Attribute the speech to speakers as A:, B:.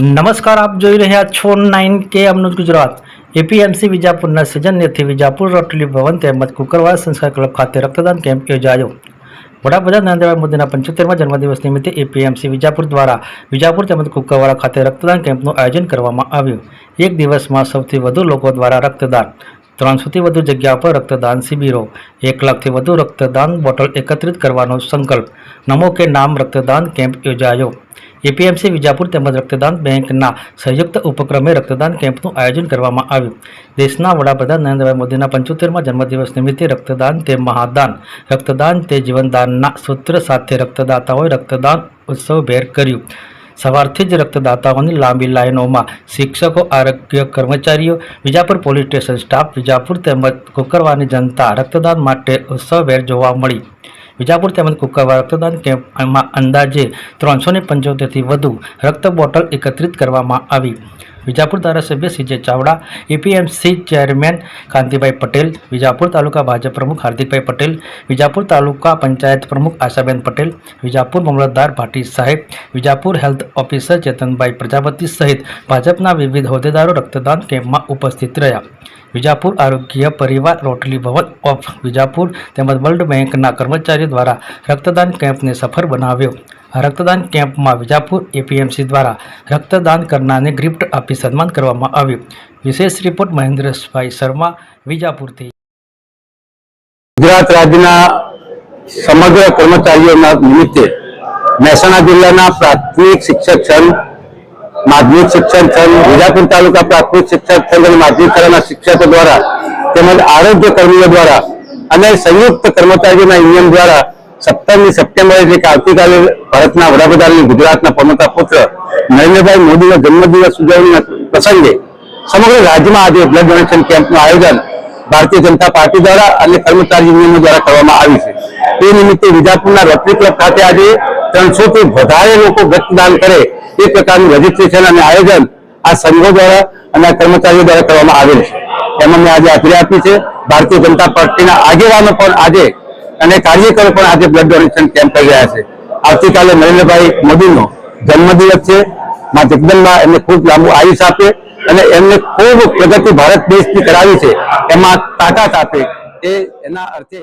A: નમસ્કાર, આપ જોઈ રહ્યા છો નાઇન કે અમનું ગુજરાત. એપીએમસી વિજાપુરના સજન્યથી વિજાપુર, રોટલી ભવન તેમજ કુકરવા સંસ્કાર ક્લબ ખાતે રક્તદાન કેમ્પ યોજાયો. વડાપ્રધાન નરેન્દ્રભાઈ મોદીના પંચોતેરમાં જન્મદિવસ નિમિત્તે એપીએમસી વિજાપુર દ્વારા વિજાપુર તેમજ કુકરવાડા ખાતે રક્તદાન કેમ્પનું આયોજન કરવામાં આવ્યું. એક દિવસમાં સૌથી વધુ લોકો દ્વારા રક્તદાન. ત્રણસોથી વધુ જગ્યા પર રક્તદાન શિબિરો. એક લાખથી વધુ રક્તદાન બોટલ એકત્રિત કરવાનો સંકલ્પ. નમો કે નામ રક્તદાન કેમ્પ યોજાયો. એપીએમસી વિજાપુર તેમજ રક્તદાન બેંકના સંયુક્ત ઉપક્રમે રક્તદાન કેમ્પનું આયોજન કરવામાં આવ્યું. દેશના વડાપ્રધાન નરેન્દ્રભાઈ મોદીના પંચોતેરમાં જન્મદિવસ નિમિત્તે રક્તદાન તે મહાદાન. રક્તદાન તે જીવનદાનના સૂત્ર સાથે રક્તદાતાઓએ રક્તદાન ઉત્સવભેર કર્યું. સવારથી જ રક્તદાતાઓની લાંબી લાઇનોમાં શિક્ષકો, આરોગ્ય કર્મચારીઓ, Vijapur police station staff, Vijapur તેમજ કુકરવાની જનતા રક્તદાન માટે ઉત્સવભેર જોવા મળી. વિજાપુર તેમજ કુકાવા રક્તદાન કેમ્પમાં અંદાજે ત્રણસો ને પંચોતેરથી વધુ રક્ત બોટલ એકત્રિત કરવામાં આવી. વિજાપુર ધારાસભ્ય C J Chavda APMC chairman Kantibhai Patel, Vijapur તાલુકા ભાજપ પ્રમુખ હાર્દિકભાઈ પટેલ, વિજાપુર તાલુકા પંચાયત પ્રમુખ આશાબેન પટેલ, વિજાપુર મામલતદાર ભાટી સાહેબ, વિજાપુર હેલ્થ ઓફિસર ચેતનભાઈ પ્રજાપતિ સહિત ભાજપના વિવિધ હોદ્દેદારો રક્તદાન કેમ્પમાં ઉપસ્થિત રહ્યા. વિજાપુર આરોગ્ય પરિવાર રોટલી ભવન ઓફ વિજાપુર તેમજ વર્લ્ડ બેંકના કર્મચારીઓ દ્વારા રક્તદાન કેમ્પને સફળ બનાવ્યો. રક્તદાન કેમ્પમાં વિજાપુર એપીએમસી દ્વારા રક્તદાન કરનારને ગિફ્ટ આપી સન્માન કરવામાં આવ્યું. વિશેષ રિપોર્ટ મહેન્દ્રભાઈ શર્મા, વિજાપુરથી.
B: ગુજરાત રાજ્યના સમગ્ર કર્મચારીઓના નિમિત્તે મહેસાણા જિલ્લાના પ્રાથમિક શિક્ષક સંઘ, માધ્યમિક શિક્ષણ સંઘ, વિજાપુર તાલુકા પ્રાથમિક શિક્ષક સંઘ અને માધ્યમિક શાળાના શિક્ષકો દ્વારા તેમજ આરોગ્ય કર્મીઓ દ્વારા અને સંયુક્ત કર્મચારીઓના યુનિયન દ્વારા સત્તરમી સપ્ટેમ્બર એટલે કે આવતીકાલે ભારતના વડાપ્રધાનની ગુજરાતના પ્રમુખા પુત્ર નરેન્દ્રભાઈ મોદીનો જન્મદિવસ ઉજવણીના પ્રસંગે સમગ્ર રાજ્યમાં આજે બ્લડ ડોનેશન કેમ્પનું આયોજન ભારતીય જનતા પાર્ટી દ્વારા અને કર્મચારી યુનિયનો દ્વારા કરવામાં આવ્યું છે. તે નિમિત્તે વિજાપુરના રોટરી ક્લબ ખાતે આજે ત્રણસો થી વધારે લોકો રક્તદાન કરે એ પ્રકારનું રજીસ્ટ્રેશન અને આયોજન આ સંઘો દ્વારા અને કર્મચારીઓ દ્વારા કરવામાં આવેલ છે. એમાં મેં આજે હાજરી આપી છે. ભારતીય જનતા પાર્ટીના આગેવાનો પણ આજે અને કાર્યકરો પણ આજે બ્લડ ડોનેશન કેમ્પ કરી રહ્યા છે. આવતીકાલે નરેન્દ્રભાઈ મોદીનો જન્મદિવસ છે. માં જગદંબા એમને ખૂબ લાંબુ આયુષ આપે અને એમને ખૂબ પ્રગતિ ભારત દેશની કરાવી છે. એમાં તાકાત આપે એ એના અર્થે